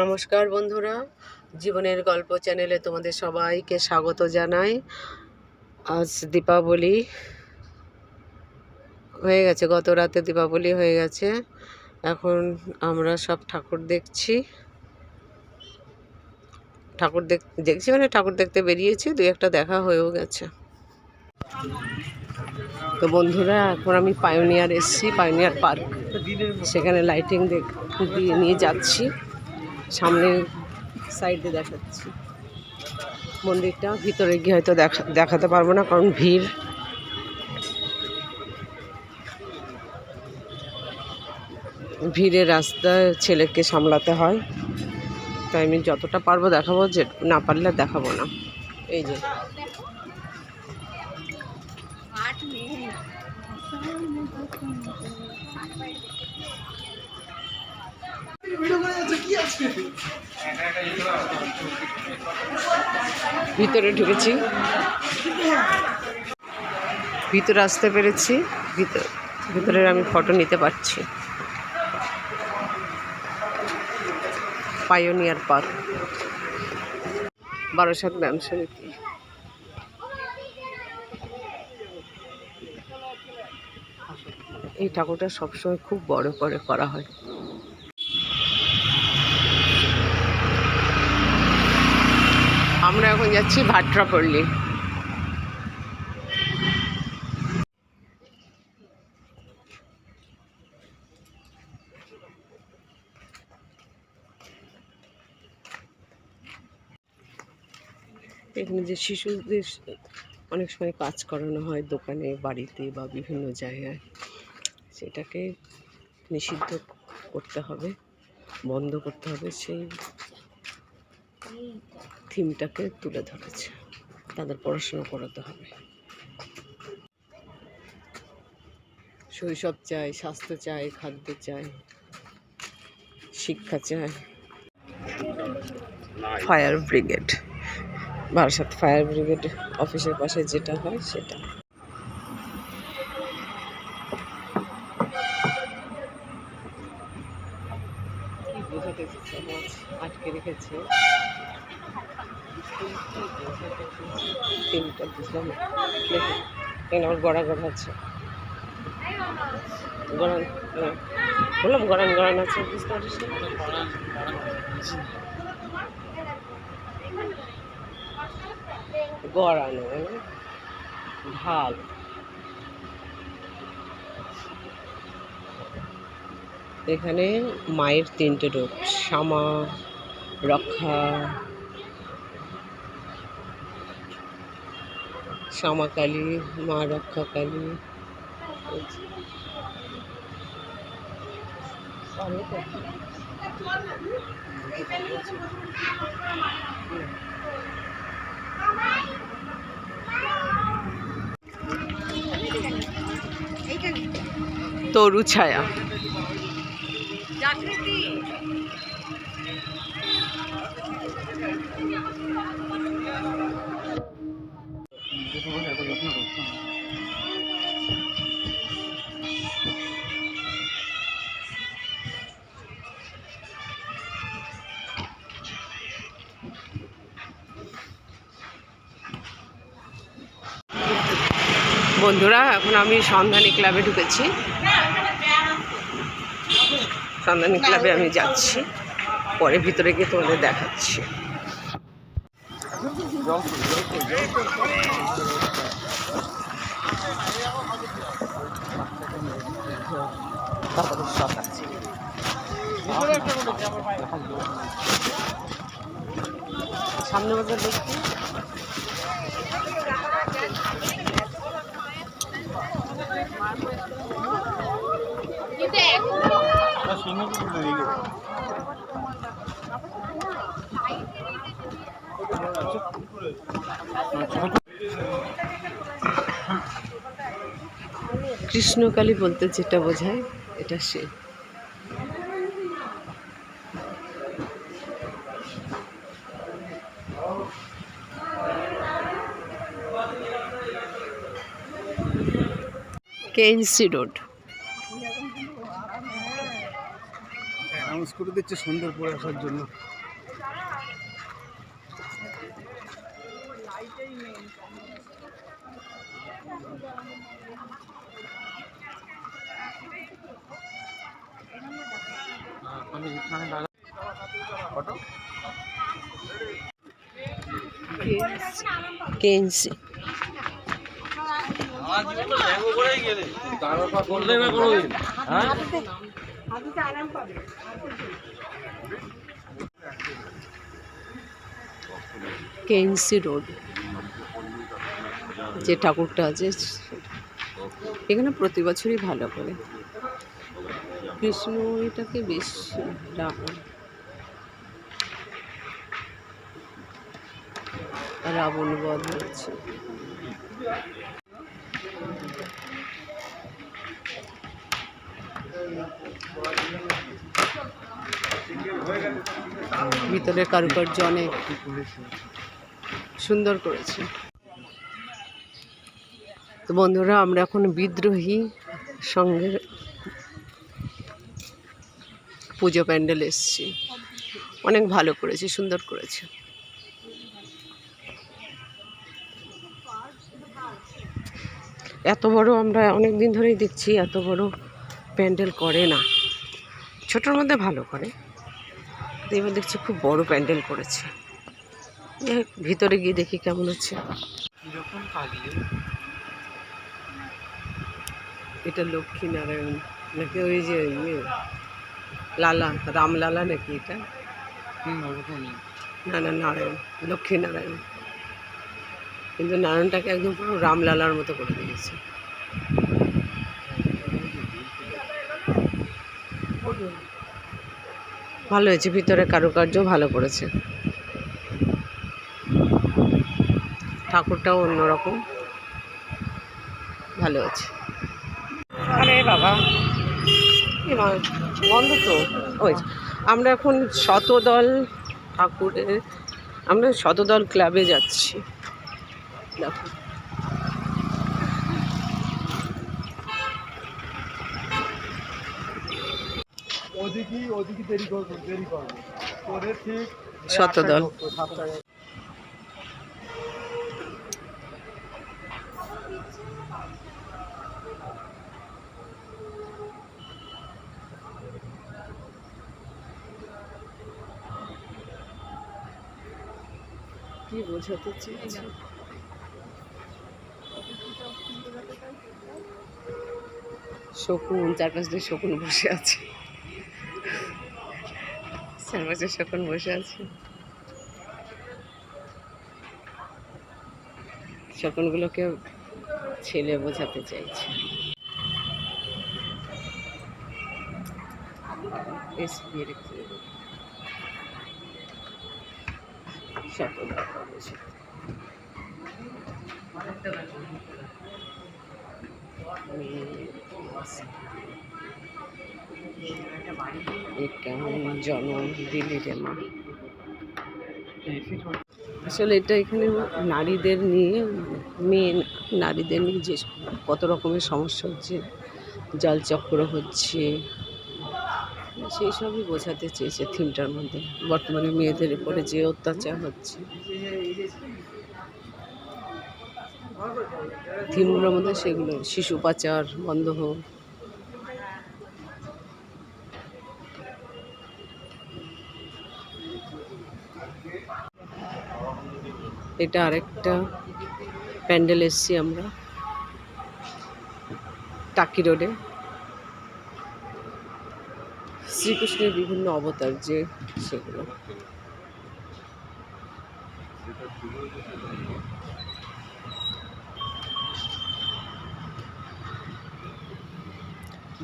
নমস্কার বন্ধুরা। জীবনের গল্প চ্যানেলে তোমাদের সবাইকে স্বাগত জানাই। আজ দীপাবলি হয়ে গেছে, গত রাতে দীপাবলি হয়ে গেছে। এখন আমরা সব ঠাকুর দেখছি। ঠাকুর দেখ, দেখছি মানে ঠাকুর দেখতে বেরিয়েছি, দুই একটা দেখা হয়েও গেছে। তো বন্ধুরা, এখন আমি পায়োনিয়ার এসছি, পায়োনিয়ার পার্ক। সেখানে লাইটিং দেখ, দিয়ে নিয়ে যাচ্ছি। সামনে সাইডে দেখাচ্ছি। মন্দিরটা ভিতরে গিয়ে হয়তো দেখা, দেখাতে পারব না কারণ ভিড়। ভিড়ে রাস্তায় ছেলেকে সামলাতে হয়। তাই আমি যতটা পারব দেখাবো, যে না পারলে দেখাবো না। এই যে। ভিতরে ঢুকেছি। ভিতরে আসতে পেরেছি। ভিতর, ভিতরের আমি ফটো নিতে পারছি। পায়োনিয়ার পার্ক বারাসাত ব্যায়াম সমিতি এই ঠাকুরটা সবসময় খুব বড় করে করা হয় আমরা এখন যাচ্ছি ভাট্রাপল্লী এখানে যে শিশুদের অনেক সময় কাজ করানো হয় দোকানে, বাড়িতে বা বিভিন্ন জায়গায়। সেটাকে নিষিদ্ধ করতে হবে, বন্ধ করতে হবে সেই থিমটাকে তুলে ধরেছে। তাদের পড়াশুনো করাতে হবে। শৈশব চাই, স্বাস্থ্য চাই, খাদ্য চাই, শিক্ষা চাই। Fire brigade. Barasat fire brigade অফিসের পাশে যেটা হয় সেটা কি বোঝাতে চেয়েছে মাছ আটকে রেখেছে। বুঝলাম এখানে আমার গড়া গড়া আছে। গড়ান হ্যাঁ। বললাম গড়ান গড়ান আছে গড়ানো মানে ঢাল। এখানে মায়ের তিনটে রূপ শ্যামা রক্ষা। শ্যামা কালী মা রক্ষা কালী। তরু ছায়া। বন্ধুরা, এখন আমি সন্ধানী ক্লাবে ঢুকেছি। সন্ধানী ক্লাবে আমি যাচ্ছি। পরে ভিতরে গিয়ে তোমাদের দেখাচ্ছি। সামনে বাজার দেখছি। কৃষ্ণকালী বলতে যেটা বোঝায় এটা সে। KNC road. করে দিচ্ছে সুন্দর করে আসার জন্য। কেনসি রোড, যে ঠাকুরটা আছে, এখানে প্রতি বছরই ভালো করে। কৃষ্ণ এটাকে বেশ রাবণ। রাবণ বধ হচ্ছে। ভিতরে কারুকার্য অনেক সুন্দর করেছে। তো বন্ধুরা, আমরা এখন বিদ্রোহী সঙ্গের পুজো প্যান্ডেল এসছি। অনেক ভালো করেছে, সুন্দর করেছে। এত বড় আমরা অনেক দিন ধরেই দেখছি, এত বড় প্যান্ডেল করে না। ছোটোর মধ্যে ভালো করে। তো এবার দেখছি খুব বড় প্যান্ডেল করেছে। ভিতরে গিয়ে দেখি কেমন হচ্ছে। এটা লক্ষ্মী নারায়ণ নাকি ওই যে ইয়ে লালা রামলালা নাকি এটা? না না নারায়ণ লক্ষ্মী নারায়ণ কিন্তু নারায়ণটাকে একদম পুরো রামলালার মতো করে দিয়েছে। ভালো হয়েছে ভিতরে কারুকার্য ভালো করেছে। ঠাকুরটাও অন্যরকম। ভালো আছে আরে বাবা। বন্ধ তো। ওই আমরা এখন শতদল ঠাকুরের আমরা শতদল ক্লাবে যাচ্ছি। দেখো। ওদিকেই ওদিকে দেরি করব দেরি করব। করে ঠিক শতদল কি বোঝাতে চেয়েছি শকুন চারপাশ দিয়ে শকুন বসে আছে। চারপাশে শকুন বসে আছে। শকুনগুলোকে ছেলে বোঝাতে চাইছে। বসে এ কেমন জনম দিলি আসলে এটা এখানে নারীদের নিয়ে, মেয়ে নারীদের নিয়ে যে কত রকমের সমস্যা হচ্ছে জলচক্র হচ্ছে, সেই সবই বোঝাতে চেয়েছে থিমটার মধ্যে। বর্তমানে মেয়েদের উপরে যে অত্যাচার হচ্ছে, থিমগুলোর মধ্যে সেগুলো, শিশু পাচার, বন্ধ হোক এটা আরেকটা প্যান্ডেল এসছি আমরা টাকি রোডে। শ্রীকৃষ্ণের বিভিন্ন অবতার যে সেগুলো।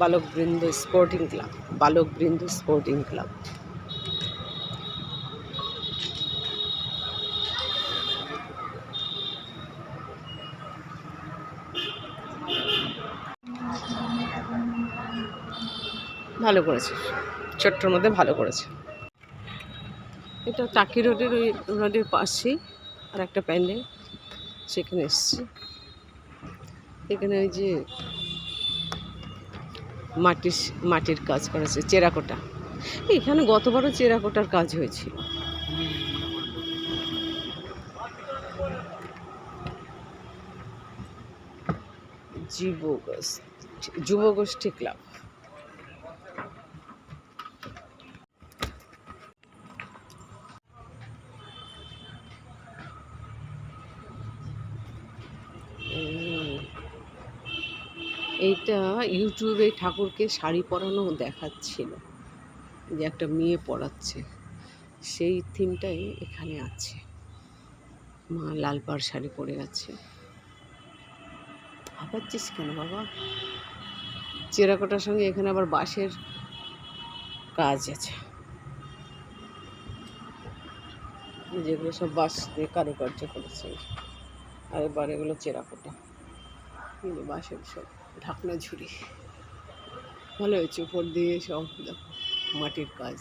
Balakbrinda sporting club, Balakbrinda sporting club. ভালো করেছে। ছোট্টর মধ্যে ভালো করেছে। এটা টাকি রোডের ওই রোডের পাশেই আর একটা প্যান্ডেল, সেখানে এসছি। এখানে ওই যে মাটির মাটির কাজ করেছে চেরাকোটা। এখানে গতবারও চেরাকোটার কাজ হয়েছিল। যুবগোষ্ঠী যুবগোষ্ঠী ক্লাব। এইটা ইউটিউবে ঠাকুরকে শাড়ি পরানো দেখাচ্ছিল। যে একটা মেয়ে পড়াচ্ছে সেই থিমটাই এখানে আছে। মা লাল পাড় শাড়ি পরে আছে। ভাবাচ্ছিস কেন বাবা? চেরাকোটার সঙ্গে এখানে আবার বাঁশের কাজ আছে। যেগুলো সব বাঁশ দিয়ে কারুকার্য করেছে। আর এবার এগুলো চেরাকোটা। বাঁশের সব। ঢাকনা ঝুড়ি ভালো হয়েছে উপর দিয়ে সব দেখো মাটির কাজ।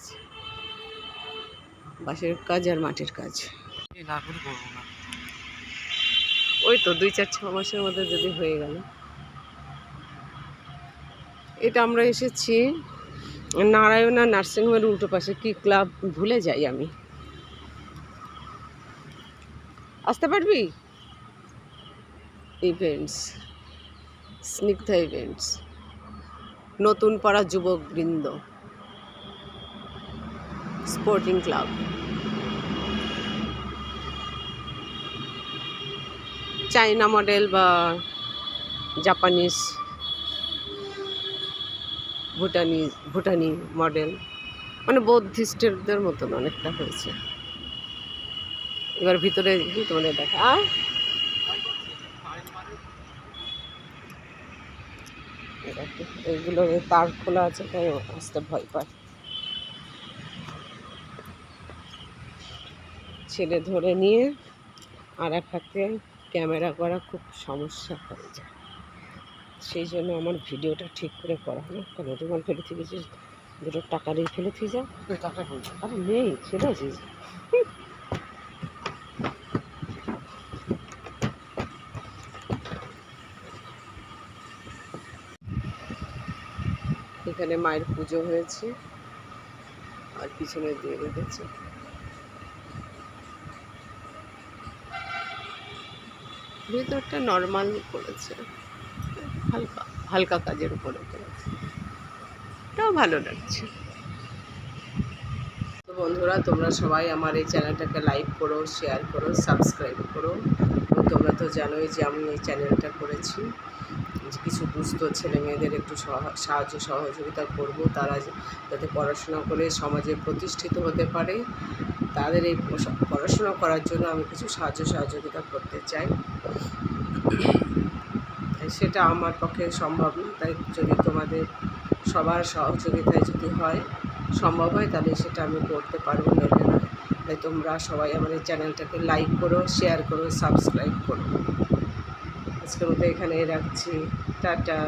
বাঁশের কাজ আর মাটির কাজ। না করে করব না। ওই তো দুই চার ছ মাসের মধ্যে যদি হয়ে গেল। এটা আমরা এসেছি নারায়ণা নার্সিংহোমের উল্টো পাশে। কি ক্লাব? ভুলে যাই আমি। আসতে পারবি? Events Snigdha events. Natun Para Jubak Brinda sporting club. China model বা জাপানিজ ভুটানি ভুটানি মডেল। মানে বৌদ্ধিস্টদের মতন অনেকটা হয়েছে। এবার ভিতরে তোমাদের দেখা আয়। এই দেখো, এইগুলো তার খোলা আছে তাই আসতে ভয় পায়। ছেলে ধরে নিয়ে আর এক হাতে ক্যামেরা করা খুব সমস্যা হয়ে যায়। সেই জন্য আমার ভিডিওটা ঠিক করে করা না কেন রুমাল ফেলে থেকে যে দুটো টাকা দিয়ে ফেলে থেকে যা টাকা আরে নেই ছেড়ে এখানে মায়ের পুজো হয়েছে। আর পিছনে দিয়ে রেখেছে ভেতরটা নর্মাল করেছে। হালকা হালকা কাজের উপরে করেছে। এটাও ভালো লাগছে। তো বন্ধুরা, তোমরা সবাই আমার এই চ্যানেলটাকে লাইক করো শেয়ার করো সাবস্ক্রাইব করো। তোমরা তো জানোই যে আমি এই চ্যানেলটা করেছি। কিছু দুস্থ ছেলে মেয়েদের একটু সহ- সাহায্য সহযোগিতা করব, তারা যাতে পড়াশোনা করে সমাজে প্রতিষ্ঠিত হতে পারে, তাদের এই পড়াশোনা করার জন্য আমি কিছু সাহায্য সহযোগিতা করতে চাই। সেটা আমার পক্ষে সম্ভব না। তাই যদি তোমাদের সবার সহযোগিতায় যদি হয়, সম্ভব হয়, তাহলে সেটা আমি করতে পারব, নইলে না তাই তোমরা সবাই আমাদের চ্যানেলটাকে লাইক করো শেয়ার করো সাবস্ক্রাইব করো। আজকের মতো এখানেই রাখছি। টাটা।